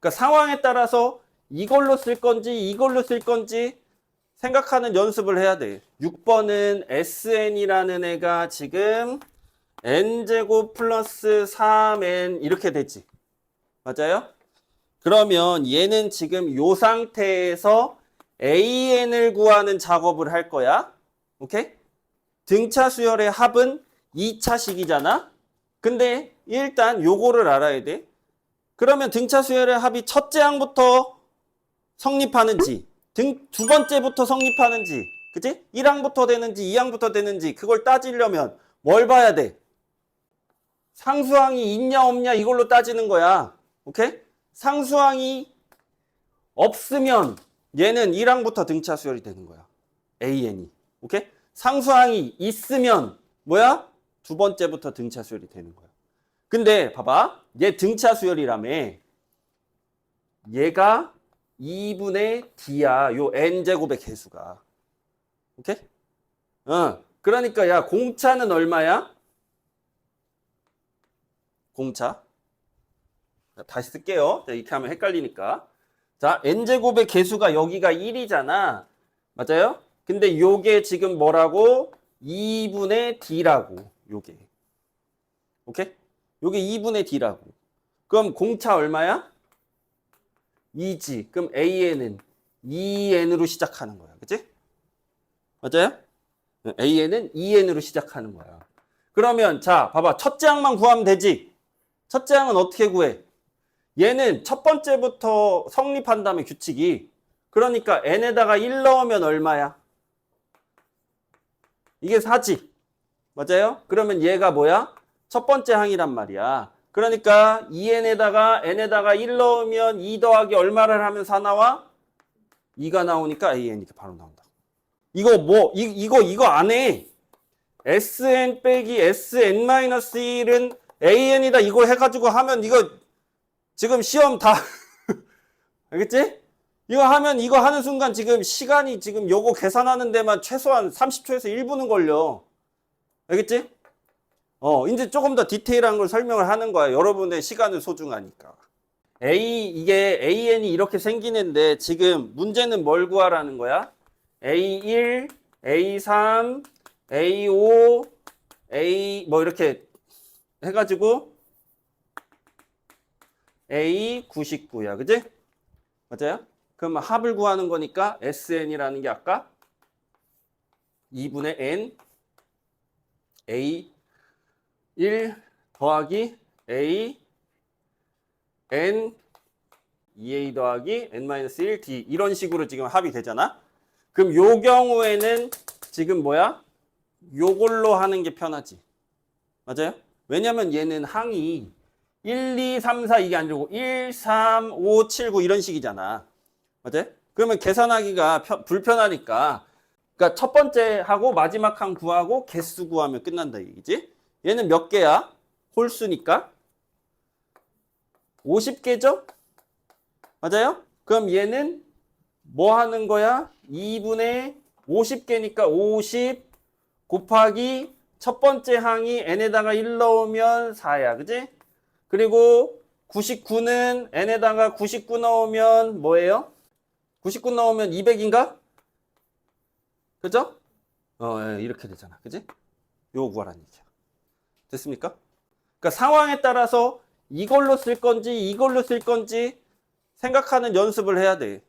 그러니까 상황에 따라서 이걸로 쓸 건지 이걸로 쓸 건지 생각하는 연습을 해야 돼. 6번은 SN이라는 애가 지금 n제곱 플러스 3n 이렇게 되지. 맞아요? 그러면 얘는 지금 요 상태에서 an을 구하는 작업을 할 거야. 오케이? 등차 수열의 합은 2차식이잖아. 근데 일단 요거를 알아야 돼. 그러면 등차 수열의 합이 첫째 항부터 성립하는지, 등 두 번째부터 성립하는지, 그치? 1항부터 되는지, 2항부터 되는지, 그걸 따지려면 뭘 봐야 돼? 상수항이 있냐, 없냐, 이걸로 따지는 거야. 오케이? 상수항이 없으면 얘는 1항부터 등차 수열이 되는 거야. AN이. 오케이? 상수항이 있으면 뭐야? 두 번째부터 등차 수열이 되는 거야. 근데 봐봐. 얘 등차 수열이라며. 얘가 2분의 D야. 요 N제곱의 개수가. 오케이? 어. 그러니까 야, 공차는 얼마야? 공차. 자, 다시 쓸게요. 자, 이렇게 하면 헷갈리니까. 자, N제곱의 개수가 여기가 1이잖아. 맞아요? 근데 요게 지금 뭐라고? 2분의 D라고. 요게. 오케이? 요게 2분의 D라고. 그럼 공차 얼마야? 2지. 그럼 AN은 2N으로 시작하는 거야. 그치? 맞아요? AN은 2N으로 시작하는 거야. 그러면 자, 봐봐. 첫째 항만 구하면 되지. 첫째 항은 어떻게 구해? 얘는 첫 번째부터 성립한다면 규칙이. 그러니까 n에다가 1 넣으면 얼마야? 이게 4지. 맞아요? 그러면 얘가 뭐야? 첫 번째 항이란 말이야. 그러니까 2n에다가 n에다가 1 넣으면 2 더하기 얼마를 하면 4 나와? 2가 나오니까 an 이렇게 바로 나온다. 이거 뭐 이, 이거 이거 안 해. sn 빼기 sn-1은 an이다 이거 해가지고 하면 이거 지금 시험 다 알겠지? 이거 하면 이거 하는 순간 지금 시간이 지금 요거 계산하는 데만 최소한 30초에서 1분은 걸려. 알겠지? 어, 이제 조금 더 디테일한 걸 설명을 하는 거야. 여러분의 시간은 소중하니까. A, 이게 AN이 이렇게 생기는데 지금 문제는 뭘 구하라는 거야? A1, A3, A5, A 뭐 이렇게 해가지고 A99야. 그지? 맞아요? 그럼 합을 구하는 거니까 SN이라는 게 아까 2분의 N A 1 더하기 A N 2A 더하기 N-1 D 이런 식으로 지금 합이 되잖아. 그럼 요 경우에는 지금 뭐야? 요걸로 하는 게 편하지. 맞아요? 왜냐면 얘는 항이 1, 2, 3, 4 이게 아니고 1, 3, 5, 7, 9 이런 식이잖아. 맞아요? 그러면 계산하기가 편- 불편하니까 그러니까 첫 번째 하고 마지막 항 구하고 개수 구하면 끝난다 얘기지. 얘는 몇 개야? 홀수니까 50개죠? 맞아요? 그럼 얘는 뭐 하는 거야? 2분의 50개니까 50 곱하기 첫 번째 항이 n에다가 1 넣으면 4야. 그지? 그리고 99는 n에다가 99 넣으면 뭐예요? 99 넣으면 200인가? 그죠? 어, 예, 이렇게 되잖아. 그지? 요거 구하라는 얘기야. 됐습니까? 그러니까 상황에 따라서 이걸로 쓸 건지 이걸로 쓸 건지 생각하는 연습을 해야 돼.